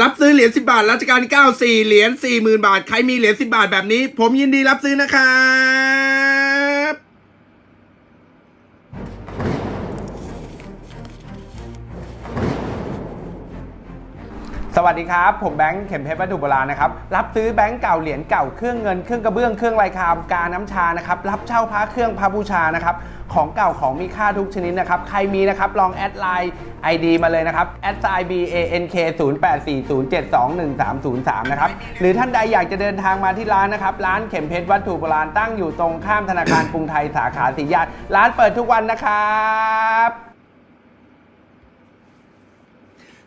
รับซื้อเหรียญ10 บาทรัชกาลที่9 4เหรียญ40,000 บาท ใครมีเหรียญ10 บาทแบบนี้ ผมยินดีรับซื้อนะครับสวัสดีครับ ผมแบงค์เข็มเพชรวัตถุโบราณนะครับ รับซื้อแบงค์เก่าเหรียญเก่าเครื่องเงินเครื่องกระเบื้องเครื่องลายคามกาน้ำชานะครับรับเช่าพระเครื่องพระบูชานะครับของเก่าของมีค่าทุกชนิดนะครับใครมีนะครับลองแอดไลน์ ID มาเลยนะครับ s i b a n k 0 8 4 0 7 2 1 3 0 3 นะครับ หรือท่านใดอยากจะเดินทางมาที่ร้านนะครับ ร้านเข็มเพชรวัตถุโบราณตั้งอยู่ตรงข้ามธนาคารกรุงไทยสาขาสีญาติ ร้านเปิดทุกวันนะครับ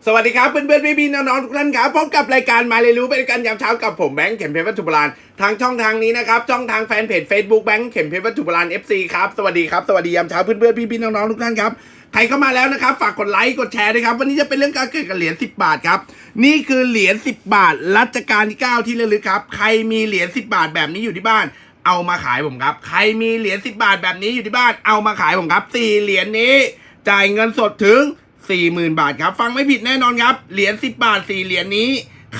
สวัสดีครับเพื่อนๆพี่ๆน้องๆทุกท่านครับพบกับรายการมาเรียนรู้เป็นการยามเช้ากับผมแบงค์เข็มเพชรวัตถุโบราณทางช่องทางนี้นะครับช่องทางแฟนเพจ Facebook แบงค์เข็มเพชรวัตถุโบราณ FC ครับสวัสดีครับสวัสดียามเช้าเพื่อนๆพี่ๆน้องๆทุกท่านครับ ใครเข้ามาแล้วนะครับ ฝากกดไลค์กดแชร์ด้วยครับ วันนี้จะเป็นเรื่องการเกิดกับเหรียญ10 บาทครับ นี่คือเหรียญ10 บาท รัชกาลที่ 9 ที่ระลึกครับ ใครมีเหรียญ10 บาทแบบนี้อยู่ที่บ้าน เอามาขายผมครับ ใครมีเหรียญ10 บาทแบบนี้อยู่ที่บ้าน เอามาขายผมครับสี่เหรียญนี้ จ่ายเงินสดถึง 40,000 บาทครับ ฟังไม่ผิดแน่นอนครับ เหรียญ10 บาท 4 เหรียญนี้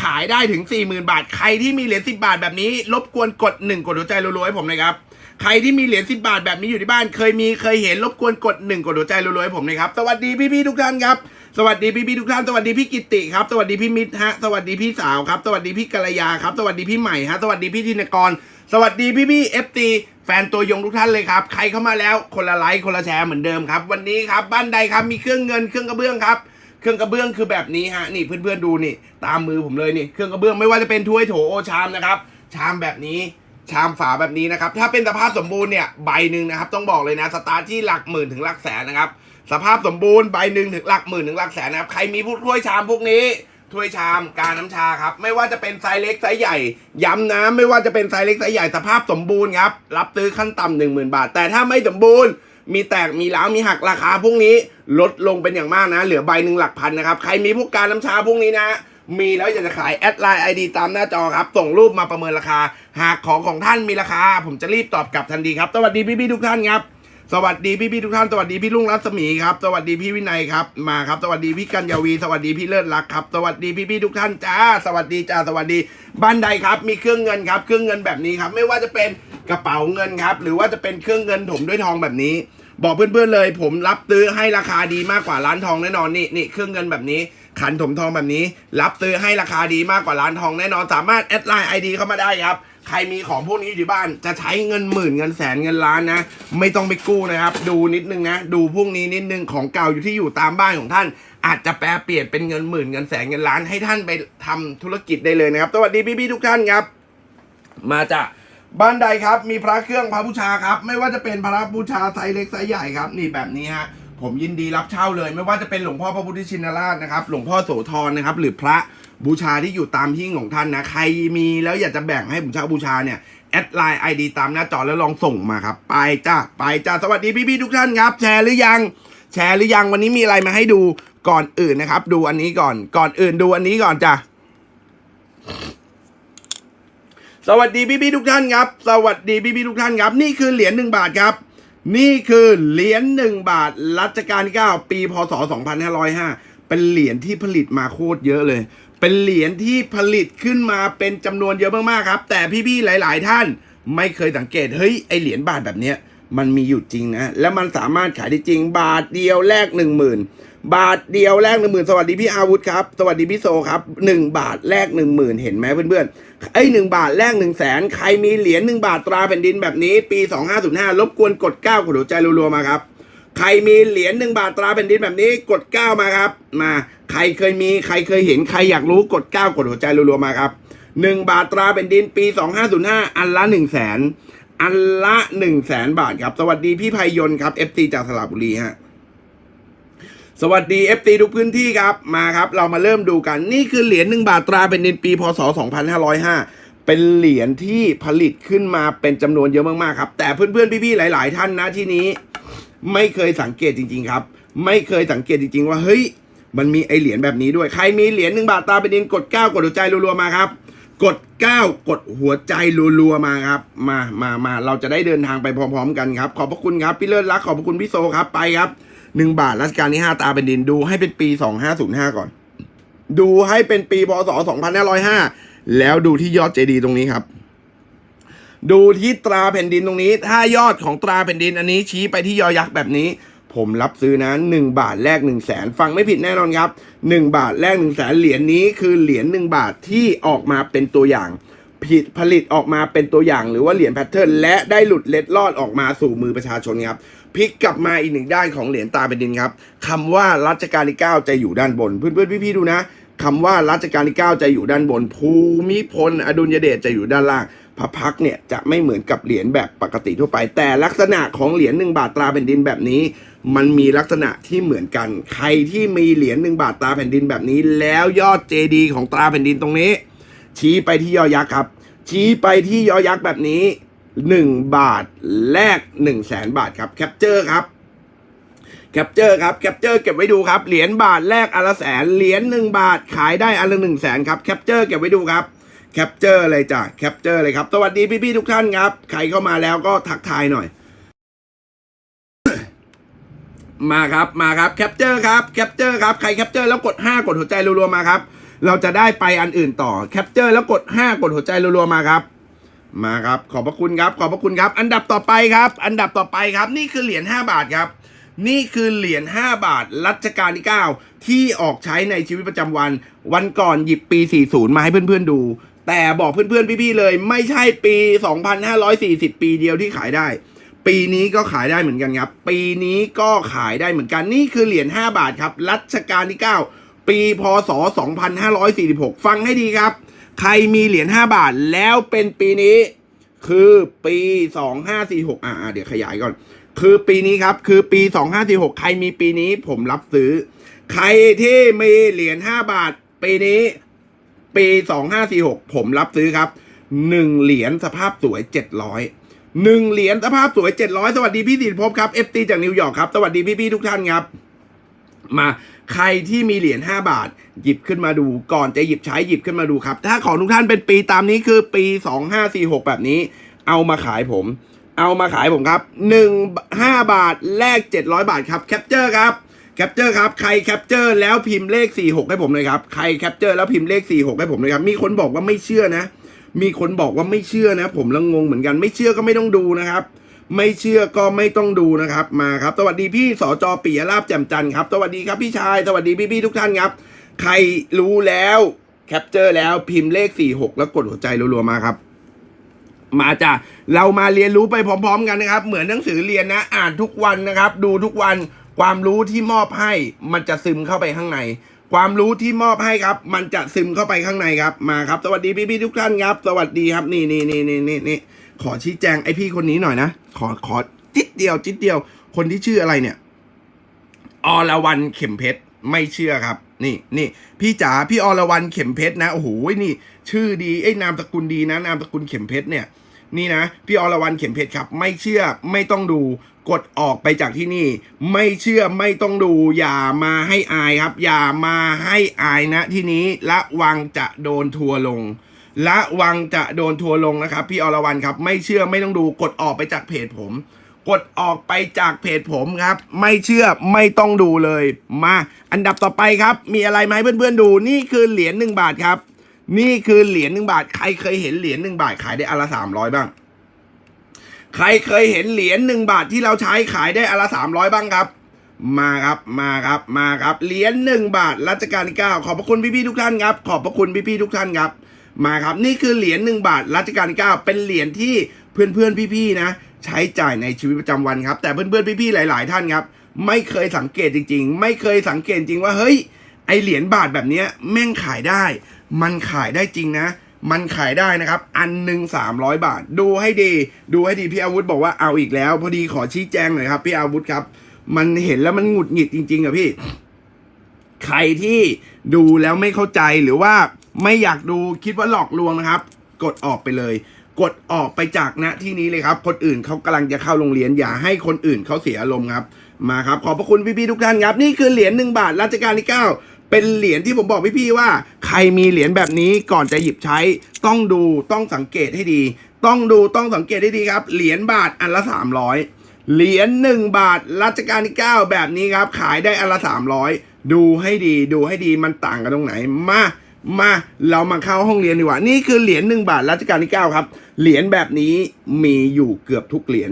ขายได้ถึง 40,000 บาท ใครที่มีเหรียญ10 บาทแบบนี้ รบกวนกด 1 กดหัวใจรัวๆให้ผมหนะครับ ใครที่มีเหรียญ10บาทแบบนี้อยู่ที่บ้าน เคยมีเคยเห็นรบกวนกด1กดหัวใจรัวๆให้ผมนะครับ สวัสดีพี่ๆทุกท่านครับ สวัสดีพี่ๆทุกท่าน สวัสดีพี่กิติครับ สวัสดีพี่มิตรฮะ สวัสดีพี่สาวครับ สวัสดีพี่กัลยาครับ สวัสดีพี่ใหม่ฮะ สวัสดีพี่ธินกร สวัสดีพี่พี่เอฟตีแฟนตัวยงทุกท่านเลยครับ ใครเข้ามาแล้วคนละไลค์คนละแชร์เหมือนเดิมครับ วันนี้ครับบ้านใดครับมีเครื่องเงินเครื่องกระเบื้องครับเครื่องกระเบื้องคือแบบนี้ฮะนี่เพื่อนๆดูนี่ ตามมือผมเลยนี่เครื่องกระเบื้องไม่ว่าจะเป็นถ้วยโถโอชามนะครับชามแบบนี้ ชามฝาแบบนี้นะครับ ถ้าเป็นสภาพสมบูรณ์เนี่ยใบหนึ่งนะครับ ต้องบอกเลยนะสตาร์ทที่หลักหมื่นถึงหลักแสนนะครับ สภาพสมบูรณ์ใบหนึ่งถึงหลักหมื่นถึงหลักแสนนะครับ ใครมีพวกถ้วยชามพวกนี้ถ้วยชามกาน้ำชาครับ ไม่ว่าจะเป็นไซส์เล็กไซส์ใหญ่ ย้ำนะไม่ว่าจะเป็นไซส์เล็กไซส์ใหญ่สภาพสมบูรณ์ครับ รับซื้อขั้นต่ำหนึ่งหมื่นบาท แต่ถ้าไม่สมบูรณ์ มีแตกมีล้าวมีหักราคาพวกนี้ ลดลงเป็นอย่างมากนะ เหลือใบหนึ่งหลักพันนะครับ ใครมีพวกการน้ำชาพวกนี้นะ มีแล้วอยากจะขายแอดไลน์ไอดีตามหน้าจอครับ ส่งรูปมาประเมินราคา หากของของท่านมีราคา ผมจะรีบตอบกลับทันทีครับ สวัสดีพี่ๆทุกท่านครับ สวัสดีพี่พี่ๆทุกท่าน สวัสดีพี่ลุงรัศมีครับ สวัสดีพี่วินัยครับ มาครับ สวัสดีพี่กัญญาวี สวัสดีพี่เลิศรักครับ สวัสดีพี่พี่ๆทุกท่านจ้า สวัสดีจ้า สวัสดีบ้านใดครับ มีเครื่องเงินครับ เครื่องเงินแบบนี้ครับ ไม่ว่าจะเป็นกระเป๋าเงินครับ หรือว่าจะเป็นเครื่องเงินถมด้วยทองแบบนี้ บอกเพื่อนๆเลย ผมรับซื้อให้ราคาดีมากกว่าร้านทองแน่นอนนี่นี่เครื่องเงินแบบนี้ ขันถมทองแบบนี้ รับซื้อให้ราคาดีมากกว่าร้านทองแน่นอนสามารถแอดไลน์ไอดีเข้ามาได้ครับใครมีของพวกนี้อยู่ที่บ้านจะใช้เงินหมื่นเงินแสนเงินล้านนะ ไม่ต้องไปกู้นะครับ ดูนิดนึงนะ ดูพวกนี้นิดนึงของเก่าอยู่ที่อยู่ตามบ้านของท่าน อาจจะแปลเปลี่ยนเป็นเงินหมื่นเงินแสนเงินล้านให้ท่านไปทำธุรกิจได้เลยนะครับ สวัสดีพี่ๆทุกท่านครับ มาจากบ้านใดครับ มีพระเครื่องพระบูชาครับ ไม่ว่าจะเป็นพระบูชาไซส์เล็กไซส์ใหญ่ครับ นี่แบบนี้ฮะ ผมยินดีรับเช่าเลย ไม่ว่าจะเป็นหลวงพ่อพระพุทธชินราชนะครับ หลวงพ่อโสธรนะครับ หรือพระบูชาที่อยู่ตามหิ้งของท่านนะ ใครมีแล้วอยากจะแบ่งให้ผมเช่าบูชาเนี่ยแอดไลน์ไอดีตามหน้าจอแล้วลองส่งมาครับ ไปจ้าไปจ้าสวัสดีพี่ๆทุกท่านครับ แชร์หรือยัง แชร์หรือยังวันนี้มีอะไรมาให้ดูก่อนอื่นนะครับ ดูอันนี้ก่อนก่อนอื่นดูอันนี้ก่อนจ้าสวัสดีพี่พี่ๆทุกท่านครับ สวัสดีพี่พี่ๆทุกท่านครับ นี่คือเหรียญหนึ่งบาทครับ นี่คือเหรียญหนึ่งบาทรัชกาลที่เก้าปีพศ 2505 เป็นเหรียญที่ผลิตมาโคตรเยอะเลย เป็นเหรียญที่ผลิตขึ้นมาเป็นจำนวนเยอะมากๆครับ แต่พี่ๆหลาย ๆ ท่านไม่เคยสังเกต เฮ้ย ไอเหรียญบาทแบบเนี้ย มันมีอยู่จริงนะ แล้วมันสามารถขายได้จริง บาทเดียวแลกหนึ่งหมื่นบาทเดียวแลกหนึ่งหมื่นสวัสดีพี่อาวุธครับ สวัสดีพี่โซครับหนึ่งบาทแลกหนึ่งหมื่นเห็นไหมเพื่อนๆไอ้หนึ่งบาทแลกหนึ่งแสนใครมีเหรียญหนึ่งบาทตราแผ่นดินแบบนี้ ปีสองห้าศูนย์ห้ารบกวนกดเก้ากดหัวใจรัวๆมาครับใครมีเหรียญหนึ่งบาทตราแผ่นดินแบบนี้กดเก้ามาครับ มาใครเคยมีใครเคยเห็นใครอยากรู้กดเก้ากดหัวใจรัวๆมาครับหนึ่งบาทตราแผ่นดินปีสองห้าศูนย์ห้าอันละหนึ่งแสน อันละหนึ่งแสนบาทครับ สวัสดีพี่ภัยยนต์ครับเอฟซีจากสระบุรีฮะสวัสดี FT ทุกพื้นที่ครับ มาครับ เรามาเริ่มดูกัน นี่คือเหรียญหนึ่งบาทตราเป็นดินปีพศ 2505 เป็นเหรียญที่ผลิตขึ้นมาเป็นจำนวนเยอะมากๆครับ แต่เพื่อนๆ พี่ๆ หลาย ๆ ท่านนะที่นี้ ไม่เคยสังเกตจริง ๆ ครับ ไม่เคยสังเกตจริง ๆ ว่าเฮ้ย มันมีไอเหรียญแบบนี้ด้วย ใครมีเหรียญหนึ่งบาทตราเป็นดินกด 9 กดหัวใจรัวๆมาครับ กด 9 กดหัวใจรัวๆมาครับ มามามาเราจะได้เดินทางไปพร้อมๆกันครับ ขอบพระคุณครับ พี่เลิศรัก ขอบพระคุณพี่โซครับ ไปครับหนึ่งบาทรัชกาลที่ห้าตาเป็นดินดูให้เป็นปีสองห้าศูนย์ห้าก่อน ดูให้เป็นปีพศ2505แล้วดูที่ยอดเจดีย์ตรงนี้ครับ ดูที่ตราแผ่นดินตรงนี้ ถ้ายอดของตราแผ่นดินอันนี้ชี้ไปที่ยอยักษ์แบบนี้ ผมรับซื้อนะ 1 บาทแลก1 0 0 0 0แสนฟังไม่ผิดแน่นอนครับ 1 บาทแลก1 0 0 0 0แสนเหรียญนี้คือเหรียญ1บาทที่ออกมาเป็นตัวอย่างผิดผลิตออกมาเป็นตัวอย่างหรือว่าเหรียญแพทเทิร์นและได้หลุดเล็ดลอดออกมาสู่มือประชาชนครับพลิกกลับมาอีกหนึ่งด้านของเหรียญตาเป็นดินครับคำว่ารัชกาลที่9จะอยู่ด้านบน เพื่อนๆพี่ๆดูนะคำว่ารัชกาลที่9จะอยู่ด้านบน ภูมิพลอดุลยเดชจะอยู่ด้านล่าง พระพักเนี่ยจะไม่เหมือนกับเหรียญแบบปกติทั่วไป แต่ลักษณะของเหรียญหนึ่งบาทตราแผ่นดินแบบนี้ มันมีลักษณะที่เหมือนกัน ใครที่มีเหรียญหนึ่งบาทตราแผ่นดินแบบนี้ แล้วยอดเจดีย์ของตราแผ่นดินตรงนี้ ชี้ไปที่ยอยักษ์ครับ ชี้ไปที่ยอยักษ์แบบนี้ 1 บาทแลก1 0 0 0 0แสนบาทครับแคปเจอร์ครับแคปเจอร์ครับแคปเจอร์เก็บไว้ดูครับเหรียญบาทแลกอันละแสนเหรียญหนึ่งบาทขายได้อันละหนึ่งแสนครับแคปเจอร์เก็บไว้ดูครับ แคปเจอร์เลยจ้ะแคปเจอร์เลยครับ สวัสดีพี่ๆทุกท่านครับ ใครเข้ามาแล้วก็ทักทายหน่อย มาครับมาครับแคปเจอร์ครับแคปเจอร์ครับใครแคปเจอร์แล้วกด 5 กดหัวใจรัวๆมาครับ เราจะได้ไปอันอื่นต่อแคปเจอร์แล้วกด 5 กดหัวใจรัวๆมาครับ มาครับ ขอบพระคุณครับ ขอบพระคุณครับ อันดับต่อไปครับ อันดับต่อไปครับ นี่คือเหรียญ5บาทครับนี่คือเหรียญ 5 บาท รัชกาลที่ 9 ที่ออกใช้ในชีวิตประจำวัน วันก่อนหยิบปี 40 มาให้เพื่อนๆดู แต่บอกเพื่อนๆพี่ๆเลย ไม่ใช่ปี 2540 ปีเดียวที่ขายได้ ปีนี้ก็ขายได้เหมือนกันครับ ปีนี้ก็ขายได้เหมือนกันนี่คือเหรียญ5บาทครับรัชกาลที่ 9 ปีพศ 2546 ฟังให้ดีครับ ใครมีเหรียญ5บาทแล้วเป็นปีนี้ คือปี 2546 อ่าเดี๋ยวขยายก่อน คือปีนี้ครับคือปี 2546 ใครมีปีนี้ผมรับซื้อ ใครที่มีเหรียญ5บาทปีนี้ ปี 2546 ผมรับซื้อครับ 1 เหรียญสภาพสวย 700หนึ่งเหรียญสภาพสวย700สวัสดีพี่สิทธิภพครับ FT จากนิวยอร์กครับ สวัสดีพี่ ๆ ทุกท่านครับ มาใครที่มีเหรียญ5บาท หยิบขึ้นมาดูก่อนจะหยิบใช้หยิบขึ้นมาดูครับ ถ้าของทุกท่านเป็นปีตามนี้คือปี2546แบบนี้ เอามาขายผม เอามาขายผมครับ1 5บาทแลก700บาทครับแคปเจอร์ครับ แคปเจอร์ครับ ใครแคปเจอร์แล้วพิมพ์เลข 46 ให้ผมเลยครับ ใครแคปเจอร์แล้วพิมพ์เลข 46 ให้ผมเลยครับ มีคนบอกว่าไม่เชื่อนะ มีคนบอกว่าไม่เชื่อนะ ผมละงงเหมือนกัน ไม่เชื่อก็ไม่ต้องดูนะครับ ไม่เชื่อก็ไม่ต้องดูนะครับ มาครับ สวัสดีพี่สจปิยราบแจ่มจันทร์ครับ สวัสดีครับพี่ชาย สวัสดีพี่ๆทุกท่านครับ ใครรู้แล้วแคปเจอร์แล้วพิมพ์เลข 46 แล้วกดหัวใจรัวๆมาครับ มาจ้ะ เรามาเรียนรู้ไปพร้อม ๆ กันนะครับ เหมือนหนังสือเรียนนะ อ่านทุกวันนะครับ ดูทุกวัน ความรู้ที่มอบให้มันจะซึมเข้าไปข้างใน ความรู้ที่มอบให้ครับ มันจะซึมเข้าไปข้างในครับ มาครับ สวัสดีพี่ๆทุกท่านครับ สวัสดีครับ นี่นี่นี่นี่นี่นี่ขอชี้แจงไอพี่คนนี้หน่อยนะ ขอขอจิดเดียวจิดเดียว คนที่ชื่ออะไรเนี่ย อรวรรณเข็มเพชรไม่เชื่อครับ นี่นี่พี่จ๋าพี่อรวรรณเข็มเพชรนะโอ้โหนี่ ชื่อดีไอ้นามสกุลดีนะ นามสกุลเข็มเพชรเนี่ย นี่นะ พี่อรวรรณเข็มเพชรครับ ไม่เชื่อไม่ต้องดู กดออกไปจากที่นี่ ไม่เชื่อไม่ต้องดู อย่ามาให้อายครับ อย่ามาให้อายนะที่นี้ละวังจะโดนทัวร์ลงละวังจะโดนทัวร์ลงนะครับ พี่อรวรรณครับ ไม่เชื่อไม่ต้องดูกดออกไปจากเพจผม กดออกไปจากเพจผมครับ ไม่เชื่อไม่ต้องดูเลย มาอันดับต่อไปครับ มีอะไรไหมเพื่อนๆดู นี่คือเหรียญหนึ่งบาทครับ นี่คือเหรียญหนึ่งบาท ใครเคยเห็นเหรียญหนึ่งบาทขายได้อนละสามร้อยบ้าง ใครเคยเห็นเหรียญหนึ่งบาทที่เราใช้ขายได้อนละสามร้อยบ้างครับ มาครับมาครับมาครับเหรียญหนึ่งบาทรัชกาลที่เก้าขอบพระคุณพี่ๆทุกท่านครับ ขอบพระคุณพี่ๆทุกท่านครับ มาครับนี่คือเหรียญหนึ่งบาทรัชกาลที่เก้าเป็นเหรียญที่เพื่อนๆพี่ๆนะ ใช้จ่ายในชีวิตประจำวันครับ แต่เพื่อนๆพี่ๆหลาย ๆ ท่านครับ ไม่เคยสังเกตจริง ๆ ไม่เคยสังเกตจริงว่าเฮ้ยไอเหรียญบาทแบบนี้แม่งขายได้ มันขายได้จริงนะ มันขายได้นะครับ อันหนึ่งสามร้อยบาท ดูให้ดี ดูให้ดีพี่อาวุธบอกว่าเอาอีกแล้ว พอดีขอชี้แจงหน่อยครับ พี่อาวุธครับ มันเห็นแล้วมันหงุดหงิดจริงๆอะพี่ ใครที่ดูแล้วไม่เข้าใจหรือว่าไม่อยากดูคิดว่าหลอกลวงนะครับ กดออกไปเลย กดออกไปจากณที่นี้เลยครับ คนอื่นเขากำลังจะเข้าโรงเรียนอย่าให้คนอื่นเขาเสียอารมณ์ครับ มาครับ ขอบพระคุณพี่ๆทุกท่านครับ นี่คือเหรียญหนึ่งบาทรัชกาลที่9 เป็นเหรียญที่ผมบอกพี่ๆว่า ใครมีเหรียญแบบนี้ก่อนจะหยิบใช้ ต้องดูต้องสังเกตให้ดี ต้องดูต้องสังเกตให้ดีครับ เหรียญบาทอันละ 300 เหรียญหนึ่งบาทรัชกาลที่ 9 แบบนี้ครับ ขายได้อันละ 300 ดูให้ดีดูให้ดีมันต่างกันตรงไหนมามาเรามาเข้าห้องเรียนดีกว่า นี่คือเหรียญหนึ่งบาทรัชกาลที่ 9 ครับ เหรียญแบบนี้มีอยู่เกือบทุกเหรียญ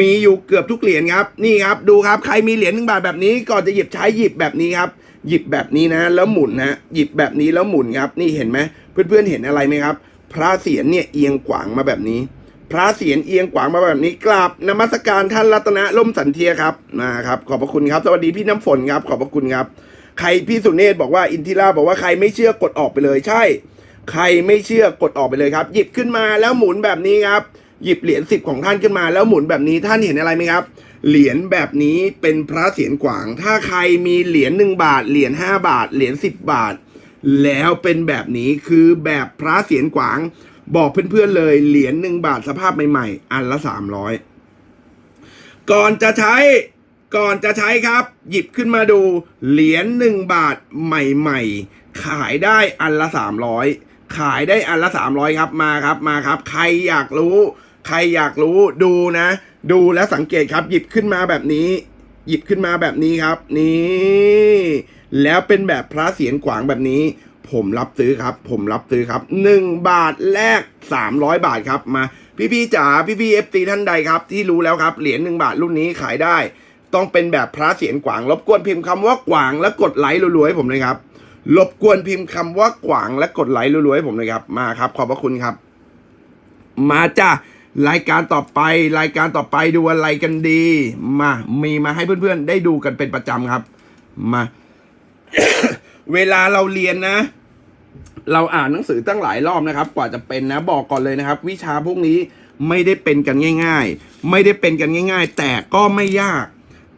มีอยู่เกือบทุกเหรียญครับ นี่ครับดูครับใครมีเหรียญหนึ่งบาทแบบนี้ก่อนจะหยิบใช้หยิบแบบนี้ครับ หยิบแบบนี้นะแล้วหมุนนะหยิบแบบนี้แล้วหมุนครับ นี่เห็นไหมเพื่อนๆเห็นอะไรไหมครับ พระเศียรเนี่ยเอียงขวางมาแบบนี้ พระเศียรเอียงขวางมาแบบนี้กราบนมัสการท่านรัตนะล่มสันเทียครับนะครับ ขอบพระคุณครับ สวัสดีพี่น้ำฝนครับ ขอบพระคุณครับ ใครพี่สุเนศบอกว่าอินทิราบอกว่าใครไม่เชื่อกดออกไปเลยใช่ ใครไม่เชื่อกดออกไปเลยครับ หยิบขึ้นมาแล้วหมุนแบบนี้ครับหยิบเหรียญสิบของท่านขึ้นมาแล้วหมุนแบบนี้ท่านเห็นอะไรไหมครับ เหรียญแบบนี้เป็นพระเศียรขวาง ถ้าใครมีเหรียญหนึ่งบาท เหรียญห้าบาท เหรียญสิบบาท แล้วเป็นแบบนี้คือแบบพระเศียรขวาง บอกเพื่อนๆเลย เหรียญหนึ่งบาทสภาพใหม่ๆ อันละสามร้อยก่อนจะใช้ก่อนจะใช้ครับ หยิบขึ้นมาดูเหรียญหนึ่งบาทใหม่ๆ ขายได้อันละสามร้อยขายได้อันละสามร้อยครับมาครับมาครับ ใครอยากรู้ ใครอยากรู้ดูนะ ดูและสังเกตครับ หยิบขึ้นมาแบบนี้ หยิบขึ้นมาแบบนี้ครับ นี่ แล้วเป็นแบบพระเสียรขวางแบบนี้ ผมรับซื้อครับ ผมรับซื้อครับหนึ่งบาทแลกสามร้อยบาทครับมา พี่ๆจ๋าพี่ๆเอฟซีท่านใดครับ ที่รู้แล้วครับเหรียญหนึ่งบาทรุ่นนี้ขายได้ ต้องเป็นแบบพระเสียรขวางรบกวนพิมพ์คำว่ากวางแล้วกดไลค์รัวๆให้ผมเลยครับรบกวนพิมพ์คำว่ากวางและกดไลค์รัวๆให้ผมเลยครับ มาครับ ขอบพระคุณครับ มาจ้ะ รายการต่อไป รายการต่อไปดูอะไรกันดี มา มีมาให้เพื่อนๆ ได้ดูกันเป็นประจำครับ มา เวลาเราเรียนนะ เราอ่านหนังสือตั้งหลายรอบนะครับ กว่าจะเป็นนะ บอกก่อนเลยนะครับ วิชาพวกนี้ไม่ได้เป็นกันง่าย ๆ ไม่ได้เป็นกันง่าย ๆ แต่ก็ไม่ยาก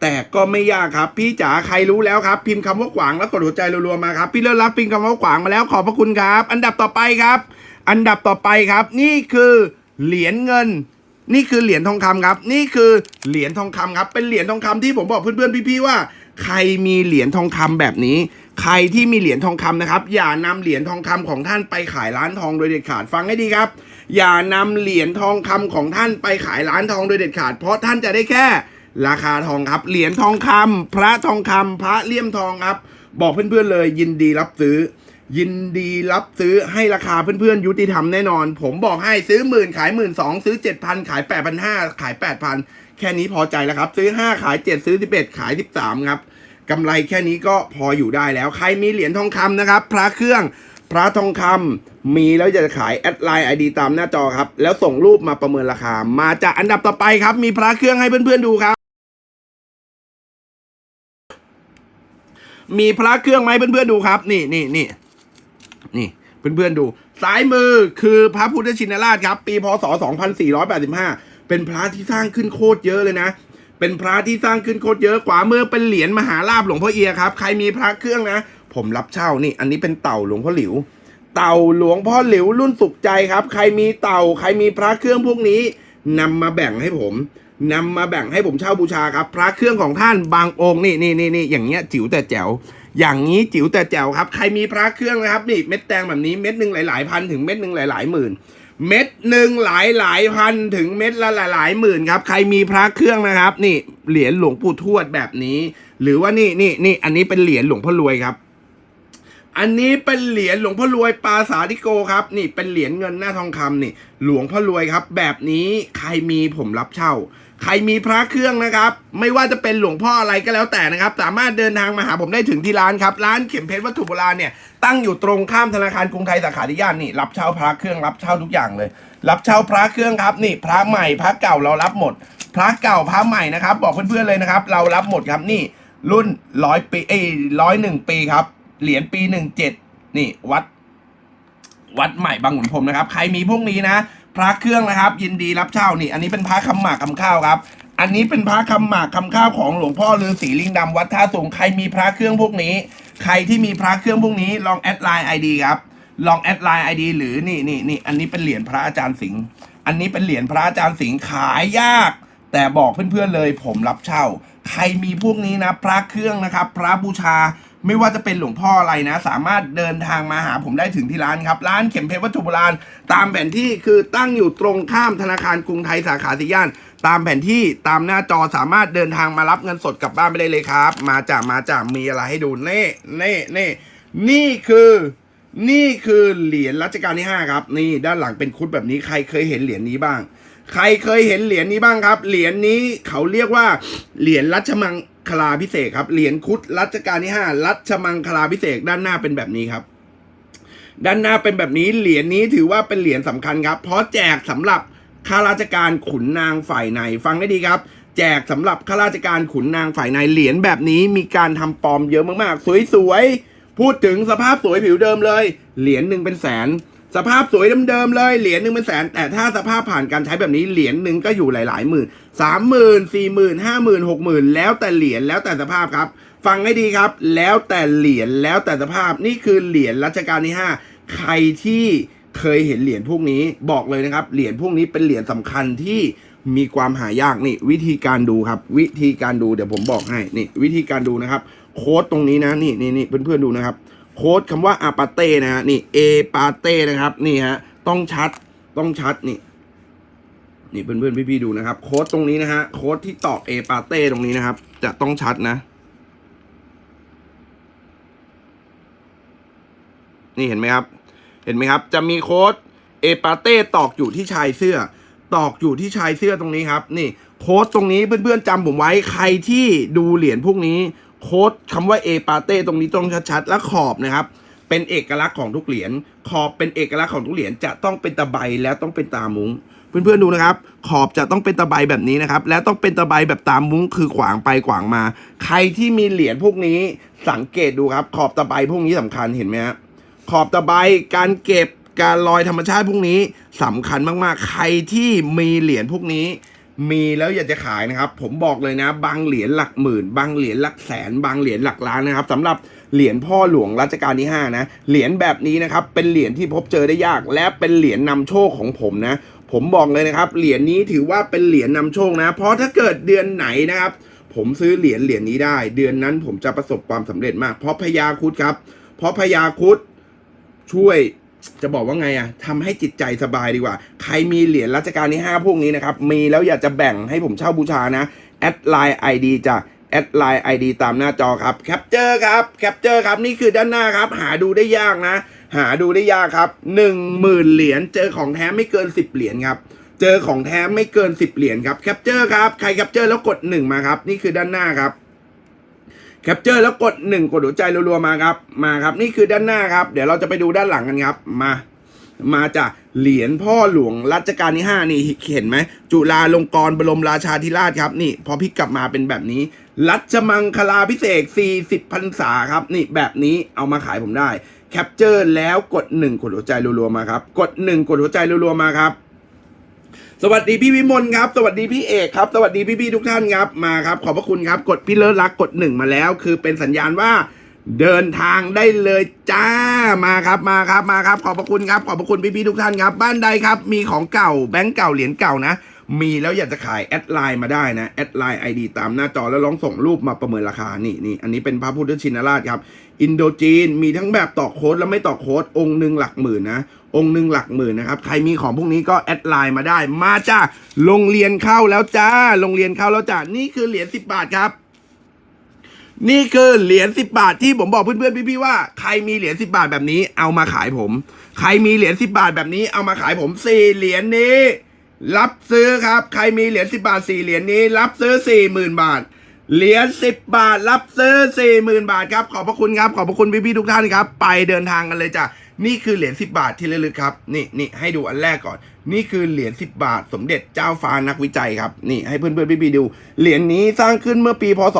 แต่ก็ไม่ยากครับ พี่จ๋าใครรู้แล้วครับ พิมพ์คำว่าขวางแล้วกดหัวใจรัวๆมาครับ พี่เลิศรับพิมพ์คำว่าขวางมาแล้วขอบพระคุณครับ อันดับต่อไปครับ อันดับต่อไปครับ นี่คือ เหรียญเงิน นี่คือเหรียญทองคำครับ นี่คือเหรียญทองคำครับ เป็นเหรียญทองคำที่ผมบอกเพื่อนๆพี่ๆว่า ใครมีเหรียญทองคำแบบนี้ ใครที่มีเหรียญทองคำนะครับ อย่านำเหรียญทองคำของท่านไปขายร้านทองโดยเด็ดขาดฟังให้ดีครับ อย่านำเหรียญทองคำของท่านไปขายร้านทองโดยเด็ดขาด เพราะท่านจะได้แค่ราคาทองครับเหรียญทองคำพระทองคำพระเลี่ยมทองครับ บอกเพื่อนๆเลยยินดีรับซื้อ ยินดีรับซื้อให้ราคาเพื่อนๆ ยุติธรรมแน่นอน ผมบอกให้ซื้อหมื่นขายหมื่นสองซื้อเจ็ดพันขายแปดพันห้าขายแปดพันแค่นี้พอใจแล้วครับ ซื้อห้าขายเจ็ดซื้อสิบเอ็ดขายสิบสามครับกำไรแค่นี้ก็พออยู่ได้แล้ว ใครมีเหรียญทองคำนะครับ พระเครื่องพระทองคำมีแล้วจะขายแอดไลน์ไอดีตามหน้าจอครับ แล้วส่งรูปมาประเมินราคา มาจากอันดับต่อไปครับ มีพระเครื่องให้เพื่อนๆดูครับ มีพระเครื่องไหมเพื่อนๆดูครับ นี่นี่นี่ นี่เพื่อนๆดู ซ้ายมือคือพระพุทธชินราชครับ ปีพศ 2485 เป็นพระที่สร้างขึ้นโคตรเยอะเลยนะ เป็นพระที่สร้างขึ้นโคตรเยอะขวามือเป็นเหรียญมหาลาภหลวงพ่อเอียครับ ใครมีพระเครื่องนะ ผมรับเช่านี่ อันนี้เป็นเต่าหลวงพ่อหลิว เต่าหลวงพ่อหลิวรุ่นสุขใจครับ ใครมีเต่าใครมีพระเครื่องพวกนี้นำมาแบ่งให้ผมนำมาแบ่งให้ผมเช่าบูชาครับ พระเครื่องของท่านบางองค์นี่นี่นี่นี่อย่างเงี้ยจิ๋วแต่แจ๋ว อย่างนี้จิ๋วแต่แจ๋วครับ ใครมีพระเครื่องนะครับนี่เม็ดแตงแบบนี้เม็ดหนึ่งหลายๆพันถึงเม็ดหนึ่งหลายๆหมื่น เม็ดหนึ่งหลายหลายพันถึงเม็ดละหลายหลายหมื่นครับ ใครมีพระเครื่องนะครับ นี่เหรียญหลวงปู่ทวดแบบนี้ หรือว่านี่นี่นี่อันนี้เป็นเหรียญหลวงพ่อรวยครับอันนี้เป็นเหรียญหลวงพ่อรวยปาสาธิโกครับ นี่เป็นเหรียญเงินหน้าทองคำนี่ หลวงพ่อรวยครับ แบบนี้ใครมีผมรับเช่า ใครมีพระเครื่องนะครับ ไม่ว่าจะเป็นหลวงพ่ออะไรก็แล้วแต่นะครับ สามารถเดินทางมาหาผมได้ถึงที่ร้านครับ ร้านเข็มเพชรวัตถุโบราณเนี่ยตั้งอยู่ตรงข้ามธนาคารกรุงไทยสาขาที่ย่านนี่รับเช่าพระเครื่องรับเช่าทุกอย่างเลย รับเช่าพระเครื่องครับนี่พระใหม่พระเก่าเรารับหมด พระเก่าพระใหม่นะครับ บอกเพื่อนๆเลยนะครับ เรารับหมดครับนี่รุ่นร้อยปีเอ้ร้อยหนึ่งปีครับเหรียญปีหนึ่งเจ็ดนี่วัด วัดใหม่บางขุนพรมนะครับ ใครมีพวกนี้นะ พระเครื่องนะครับ ยินดีรับเช่านี่ อันนี้เป็นพระคำหมากคำข้าวครับ อันนี้เป็นพระคำหมากคำข้าวของหลวงพ่อฤาษีลิงดำวัดท่าสูงใครมีพระเครื่องพวกนี้ ใครที่มีพระเครื่องพวกนี้ลองแอดไลน์ไอดีครับลองแอดไลน์ไอดีหรือนี่นี่นี่อันนี้เป็นเหรียญพระอาจารย์สิงห์อันนี้เป็นเหรียญพระอาจารย์สิงห์ขายยาก แต่บอกเพื่อนๆเลยผมรับเช่า ใครมีพวกนี้นะ พระเครื่องนะครับ พระบูชา ไม่ว่าจะเป็นหลวงพ่ออะไรนะ สามารถเดินทางมาหาผมได้ถึงที่ร้านครับ ร้านเข็มเพชรวัตถุโบราณ ตามแผนที่คือตั้งอยู่ตรงข้ามธนาคารกรุงไทยสาขาสีย่าน ตามแผนที่ตามหน้าจอสามารถเดินทางมารับเงินสดกลับบ้านไปได้เลยครับ มาจากมาจากมีอะไรให้ดูเน่เน่เน่นี่คือนี่คือเหรียญรัชกาลที่ 5 ครับ นี่ด้านหลังเป็นคุดแบบนี้ใครเคยเห็นเหรียญนี้บ้าง ใครเคยเห็นเหรียญนี้บ้างครับ เหรียญนี้เขาเรียกว่า เหรียญรัชมังคลาพิเศษครับ เหรียญคุดรัชกาลที่5รัชมังคลาพิเศษด้านหน้าเป็นแบบนี้ครับ ด้านหน้าเป็นแบบนี้ เหรียญนี้ถือว่าเป็นเหรียญสำคัญครับ เพราะแจกสำหรับข้าราชการขุนนางฝ่ายในฟังได้ดีครับ แจกสำหรับข้าราชการขุนนางฝ่ายในเหรียญแบบนี้มีการทำปลอมเยอะมากๆ สวยๆพูดถึงสภาพสวยผิวเดิมเลย เหรียญหนึ่งเป็นแสน สภาพสวยเดิมๆเลยเหรียญหนึ่งเป็นแสน แต่ถ้าสภาพผ่านการใช้แบบนี้เหรียญหนึ่งก็อยู่หลายๆหมื่นสามหมื่นสี่หมื่นห้าหมื่นหกหมื่นแล้วแต่เหรียญแล้วแต่สภาพครับ ฟังให้ดีครับ แล้วแต่เหรียญแล้วแต่สภาพนี่คือเหรียญรัชกาลที่ห้าใครที่เคยเห็นเหรียญพวกนี้บอกเลยนะครับ เหรียญพวกนี้เป็นเหรียญสำคัญที่มีความหายากนี่ วิธีการดูครับ วิธีการดูเดี๋ยวผมบอกให้นี่ วิธีการดูนะครับ โค้ดตรงนี้นะนี่นี่นี่เพื่อนๆดูนะครับ โค้ดคำว่าอาปาเต้นะฮะนี่เอปาเต้นะครับ นี่ฮะต้องชัดต้องชัดนี่ นี่เพื่อนๆพี่ๆดูนะครับ โค้ดตรงนี้นะฮะโค้ดที่ตอกเอปาเต้ตรงนี้นะครับ จะต้องชัดนะ นี่เห็นไหมครับ เห็นไหมครับ จะมีโค้ดเอปาเต้ตอกอยู่ที่ชายเสื้อ ตอกอยู่ที่ชายเสื้อตรงนี้ครับ นี่โค้ดตรงนี้เพื่อนๆจำผมไว้ใครที่ดูเหรียญพวกนี้ โค้ดคำว่าเอปาเต้ตรงนี้ต้องชัดๆ และขอบนะครับ เป็นเอกลักษณ์ของทุกเหรียญขอบเป็นเอกลักษณ์ของทุกเหรียญจะต้องเป็นตะไบและต้องเป็นตามุ้งเพื่อนๆดูนะครับ ขอบจะต้องเป็นตะไบแบบนี้นะครับ และต้องเป็นตะไบแบบตามมุ้งคือขวางไปขวางมา ใครที่มีเหรียญพวกนี้สังเกตดูครับ ขอบตะไบพวกนี้สำคัญเห็นไหมฮะขอบตะไบการเก็บการลอยธรรมชาติพวกนี้สำคัญมากๆ ใครที่มีเหรียญพวกนี้ มีแล้วอยากจะขายนะครับ ผมบอกเลยนะ บางเหรียญหลักหมื่น บางเหรียญหลักแสน บางเหรียญหลักล้านนะครับสำหรับเหรียญพ่อหลวงรัชกาลที่ 5 นะ เหรียญแบบนี้นะครับ เป็นเหรียญที่พบเจอได้ยาก และเป็นเหรียญนำโชคของผมนะ ผมบอกเลยนะครับ เหรียญนี้ถือว่าเป็นเหรียญนำโชคนะ เพราะถ้าเกิดเดือนไหนนะครับ ผมซื้อเหรียญเหรียญนี้ได้ เดือนนั้นผมจะประสบความสำเร็จมาก เพราะพญาคุดครับ เพราะพญาคุดช่วย จะบอกว่าไงอะทำให้จิตใจสบายดีกว่า ใครมีเหรียญรัชกาลที่ 5 พวกนี้นะครับ มีแล้วอยากจะแบ่งให้ผมเช่าบูชานะ แอดไลน์ไอดีจ้ะแอดไลน์ไอดีตามหน้าจอครับ แคปเจอร์ครับแคปเจอร์ครับนี่คือด้านหน้าครับ หาดูได้ยากนะ หาดูได้ยากครับ 1 0,000 เหรียญเจอของแท้ไม่เกิน 10 เหรียญครับเจอของแท้ไม่เกิน 10 เหรียญครับแคปเจอร์ครับใครแคปเจอร์แล้วกด 1 มาครับ นี่คือด้านหน้าครับ แคปเจอร์แล้วกด 1 กดหัวใจรัวๆมาครับ มาครับ นี่คือด้านหน้าครับ เดี๋ยวเราจะไปดูด้านหลังกันครับ มา มาจากเหรียญพ่อหลวงรัชกาลที่ 5 นี่เห็นไหม จุฬาลงกรณ์บรมราชาธิราชครับ นี่ พอพลิกกลับมาเป็นแบบนี้ รัชมังคลาพิเศษ40พรรษาครับ นี่แบบนี้เอามาขายผมได้ แคปเจอร์แล้วกด 1 กดหัวใจรัวๆมาครับ กด 1 กดหัวใจรัวๆมาครับ สวัสดีพี่วิมลครับ สวัสดีพี่เอกครับ สวัสดีพี่ๆทุกท่านครับ มาครับ ขอบพระคุณครับ กดพี่เลิศรักกดหนึ่งมาแล้ว คือเป็นสัญญาณว่าเดินทางได้เลยจ้า มาครับ มาครับ มาครับ ขอบพระคุณครับ ขอบพระคุณพี่ๆทุกท่านครับ บ้านใดครับ มีของเก่า แบงก์เก่า เหรียญเก่านะ มีแล้วอยากจะขายแอดไลน์มาได้นะ แอดไลน์ไอดีตามหน้าจอแล้วลองส่งรูปมาประเมินราคา นี่นี่อันนี้เป็นพระพุทธชินราชครับ อินโดจีน มีทั้งแบบต่อโค้ดและไม่ต่อโค้ด องค์หนึ่งหลักหมื่นนะ องค์หนึ่งหลักหมื่นนะครับ ใครมีของพวกนี้ก็แอดไลน์มาได้ มาจ้าโรงเรียนเข้าแล้วจ้า โรงเรียนเข้าแล้วจ้า นี่คือเหรียญสิบบาทครับ นี่คือเหรียญสิบบาทที่ผมบอกเพื่อนๆพี่ๆว่าใครมีเหรียญสิบบาทแบบนี้ เอามาขายผม ใครมีเหรียญสิบบาทแบบนี้เอามาขายผมสี่เหรียญนี้ รับซื้อครับ ใครมีเหรียญสิบาทสี่เหรียญนี้ รับซื้อสี่หมื่นบาทเหรียญสิบบาทรับซื้อสี่หมื่นบาทครับ ขอบพระคุณครับ ขอบพระคุณพี่ๆทุกท่านครับ ไปเดินทางกันเลยจ้ะ นี่คือเหรียญสิบาทที่ระลึกครับ นี่นี่ให้ดูอันแรกก่อน นี่คือเหรียญสิบาท สมเด็จเจ้าฟ้านักวิจัยครับ นี่ให้เพื่อนๆพี่ๆดู เหรียญนี้สร้างขึ้นเมื่อปีพศ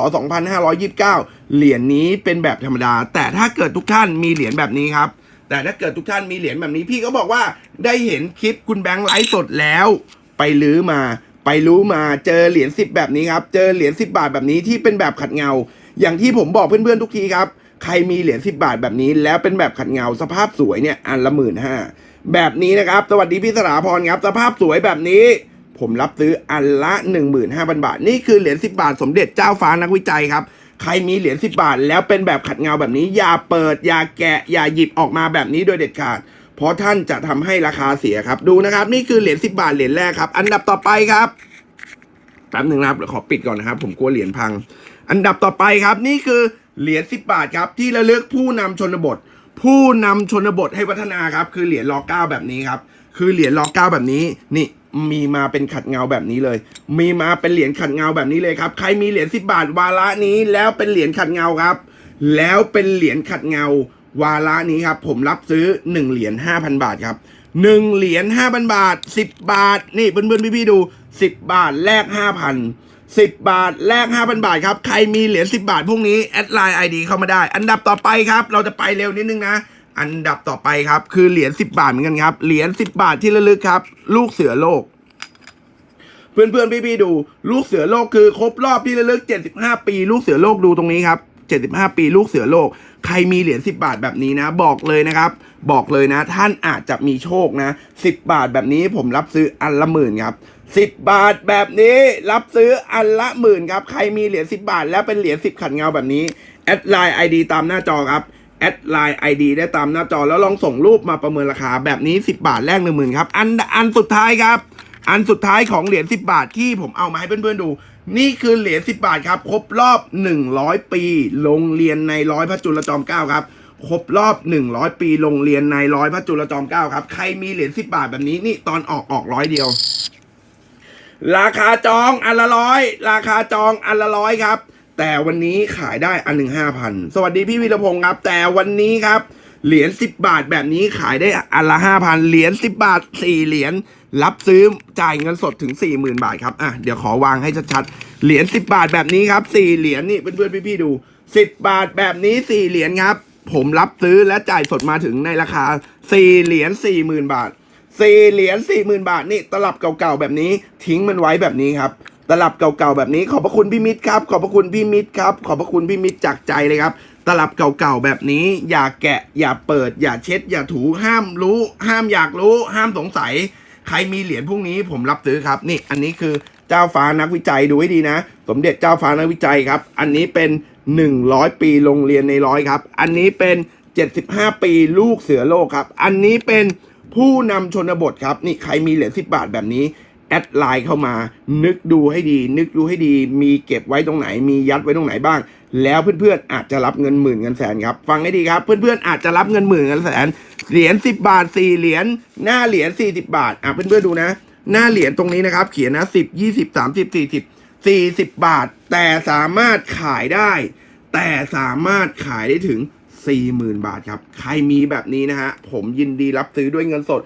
2529 เหรียญนี้เป็นแบบธรรมดา แต่ถ้าเกิดทุกท่านมีเหรียญแบบนี้ครับ แต่ถ้าเกิดทุกท่านมีเหรียญแบบนี้ พี่ก็บอกว่าได้เห็นคลิปคุณแบงค์ไลฟ์สดแล้ว ไปลื้อมา ไปรู้มาเจอเหรียญสิบแบบนี้ครับ เจอเหรียญสิบาทแบบนี้ที่เป็นแบบขัดเงา อย่างที่ผมบอกเพื่อนๆทุกทีครับ ใครมีเหรียญสิบาทแบบนี้ แล้วเป็นแบบขัดเงาสภาพสวยเนี่ยอันละหมื่นห้าแบบนี้นะครับ สวัสดีพี่สราพรครับ สภาพสวยแบบนี้ ผมรับซื้ออันละ 15,000 บาท นี่คือเหรียญ10 บาท สมเด็จเจ้าฟ้านักวิจัยครับ ใครมีเหรียญ10 บาท แล้วเป็นแบบขัดเงาแบบนี้ อย่าเปิด อย่าแกะ อย่าหยิบออกมาแบบนี้โดยเด็ดขาด เพราะท่านจะทำให้ราคาเสียครับ ดูนะครับ นี่คือเหรียญ10 บาทเหรียญแรกครับ อันดับต่อไปครับแป๊บหนึ่งนะครับขอปิดก่อนนะครับ ผมกลัวเหรียญพัง อันดับต่อไปครับ นี่คือ เหรียญ10บาทครับ ที่ระลึกผู้นำชนบท ผู้นำชนบทให้พัฒนาครับ คือเหรียญรอเก้าแบบนี้ครับ คือเหรียญรอเก้าแบบนี้นี่มีมาเป็นขัดเงาแบบนี้เลย มีมาเป็นเหรียญขัดเงาแบบนี้เลยครับ ใครมีเหรียญ10บาทวาระนี้ แล้วเป็นเหรียญขัดเงาครับ แล้วเป็นเหรียญขัดเงา วาระนี้ครับ ผมรับซื้อ1เหรียญ5,000บาทครับ1เหรียญ5,000บาท10บาท นี่เพื่อนๆพี่ๆดู10บาทแลก5,000 10 บาท แลก5,000 บาทครับ ใครมีเหรียญ10 บาทพวกนี้แอดไลน์ไอดีเข้ามาได้ อันดับต่อไปครับ เราจะไปเร็วนิดนึงนะ อันดับต่อไปครับ คือเหรียญ10 บาทเหมือนกันครับ เหรียญ10 บาทที่ระลึกครับ ลูกเสือโลก เพื่อนเพื่อนพี่พี่ๆดู ลูกเสือโลกคือครบรอบที่ระลึก 75 ปี ลูกเสือโลกดูตรงนี้ครับ75 ปีลูกเสือโลก ใครมีเหรียญ10 บาทแบบนี้นะ บอกเลยนะครับ บอกเลยนะ ท่านอาจจะมีโชคนะ 10 บาทแบบนี้ผมรับซื้ออันละหมื่นครับ 10บบาทแบบนี้รับซื้ออันละหมื่นครับ ใครมีเหรียญ10บาท แล้วเป็นเหรียญ10ขัดเงาแบบนี้ แอดไลน์ไอดีตามหน้าจอครับ แอดไลน์ไอดีได้ตามหน้าจอแล้วลองส่งรูปมาประเมินราคา แบบนี้ 10 บาทแลกหนึ่งหมื่นครับ อันอันสุดท้ายครับ อันสุดท้ายของเหรียญ10 บาทที่ผมเอามาให้เพื่อนๆดู นี่คือเหรียญ10 บาทครับ ครบรอบ 100 ปี โรงเรียนในร้อยพระจุลจอมเกล้าครับครบรอบ 100 ปีโรงเรียนในร้อยพระจุลจอมเกล้าครับ ใครมีเหรียญ10 บาทแบบนี้นี่ตอนออกออกร้อยเดียว ราคาจองอันละร้อยราคาจองอันละร้อยครับ แต่วันนี้ขายได้อันหนึ่งห้าพันสวัสดีพี่วีรพงศ์ครับ แต่วันนี้ครับเหรียญสิบบาทแบบนี้ขายได้อันละห้าพันเหรียญสิบบาทสี่เหรียญรับซื้อจ่ายเงินสดถึงสี่หมื่นบาทครับอะเดี๋ยวขอวางให้ชัดๆเหรียญสิบบาทแบบนี้ครับสี่เหรียญนี่เพื่อนๆพี่ๆดูสิบบาทแบบนี้สี่เหรียญครับ ผมรับซื้อและจ่ายสดมาถึงในราคาสี่เหรียญสี่หมื่นบาท สี่เหรียญสี่หมื่นบาทนี่ตลับเก่าๆแบบนี้ทิ้งมันไว้แบบนี้ครับตลับเก่าๆแบบนี้ขอบพระคุณพี่มิตรครับ ขอบพระคุณพี่มิตรครับ ขอบพระคุณพี่มิตรจากใจเลยครับ ตลับเก่าๆแบบนี้ อย่าแกะ อย่าเปิด อย่าเช็ด อย่าถูห้ามรู้ ห้ามอยากรู้ ห้ามสงสัย ใครมีเหรียญพวกนี้ผมรับซื้อครับ นี่อันนี้คือเจ้าฟ้านักวิจัยดูให้ดีนะ สมเด็จเจ้าฟ้านักวิจัยครับ อันนี้เป็น 100 ปีโรงเรียนในร้อยครับ อันนี้เป็น 75 ปีลูกเสือโลกครับ อันนี้เป็น ผู้นำชนบทครับนี่ใครมีเหรียญสิบาทแบบนี้แอดไลน์เข้ามา นึกดูให้ดี นึกดูให้ดี มีเก็บไว้ตรงไหน มียัดไว้ตรงไหนบ้าง แล้วเพื่อนๆอาจจะรับเงินหมื่นเงินแสนครับ ฟังให้ดีครับ เพื่อนๆอาจจะรับเงินหมื่นเงินแสน เหรียญสิบาทสี่เหรียญ หน้าเหรียญสี่สิบาท อะเพื่อนๆดูนะ หน้าเหรียญตรงนี้นะครับ เขียนนะสิบยี่สิบสามสิบสี่สิบสี่สิบบาท แต่สามารถขายได้ แต่สามารถขายได้ถึง 40,000 บาทครับ ใครมีแบบนี้นะฮะ ผมยินดีรับซื้อด้วยเงินสด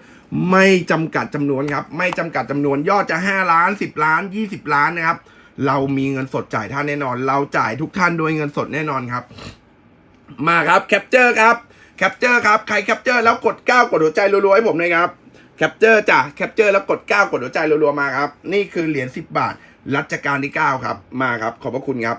ไม่จำกัดจำนวนครับ ไม่จำกัดจำนวนยอดจะ 5 ล้าน 10 ล้าน 20 ล้านนะครับ เรามีเงินสดจ่ายท่านแน่นอน เราจ่ายทุกท่านด้วยเงินสดแน่นอนครับ มาครับแคปเจอร์ครับแคปเจอร์ครับ ใครแคปเจอร์แล้วกด 9 กดหัวใจรัวๆให้ผมเลยครับแคปเจอร์จ้ะแคปเจอร์แล้วกด 9 กดหัวใจรัวๆมาครับ นี่คือเหรียญ10 บาทรัชกาลที่ 9 ครับ มาครับ ขอบพระคุณครับ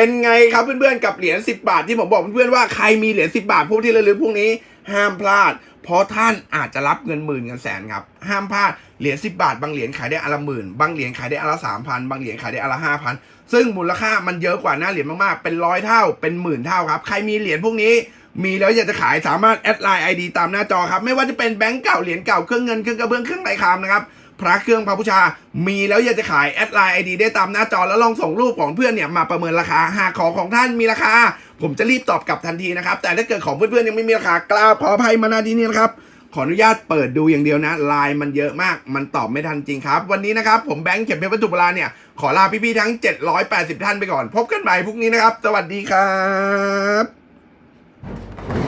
เป็นไงครับเพื่อนๆกับเหรียญ10 บาทที่ผมบอกเพื่อนๆว่าใครมีเหรียญ10 บาทพวกที่ระลึกพวกนี้ห้ามพลาด เพราะท่านอาจจะรับเงินหมื่นเงินแสนครับ ห้ามพลาดเหรียญ10 บาท บางเหรียญขายได้อนละหมื่นบางเหรียญขายได้อนละสามพันบางเหรียญขายได้อนละห้าพันซึ่งมูลค่ามันเยอะกว่าหน้าเหรียญมากๆ เป็นร้อยเท่าเป็นหมื่นเท่าครับ ใครมีเหรียญพวกนี้มีแล้วอยากจะขายสามารถแอดไลน์ไอดีตามหน้าจอครับ ไม่ว่าจะเป็นแบงก์เก่าเหรียญเก่าเครื่องเงินเครื่องกระเบื้องเครื่องไร้คามนะครับ พระเครื่องพระพุชา มีแล้วอยากจะขายแอดไลน์ไอดีได้ตามหน้าจอแล้วลองส่งรูปของเพื่อนเนี่ยมาประเมินราคาหากของของท่านมีราคา ผมจะรีบตอบกลับทันทีนะครับ แต่ถ้าเกิดของเพื่อนๆยังไม่มีราคากล้าขออภัยมาณที่นี้นะครับขออนุญาตเปิดดูอย่างเดียวนะไลน์มันเยอะมาก มันตอบไม่ทันจริงครับ วันนี้นะครับ ผมแบงค์เข็มเพชรวัตถุโบราณเนี่ย ขอลาพี่ๆทั้ง 780 ท่านไปก่อน พบกันใหม่พรุ่งนี้นะครับ สวัสดีครับ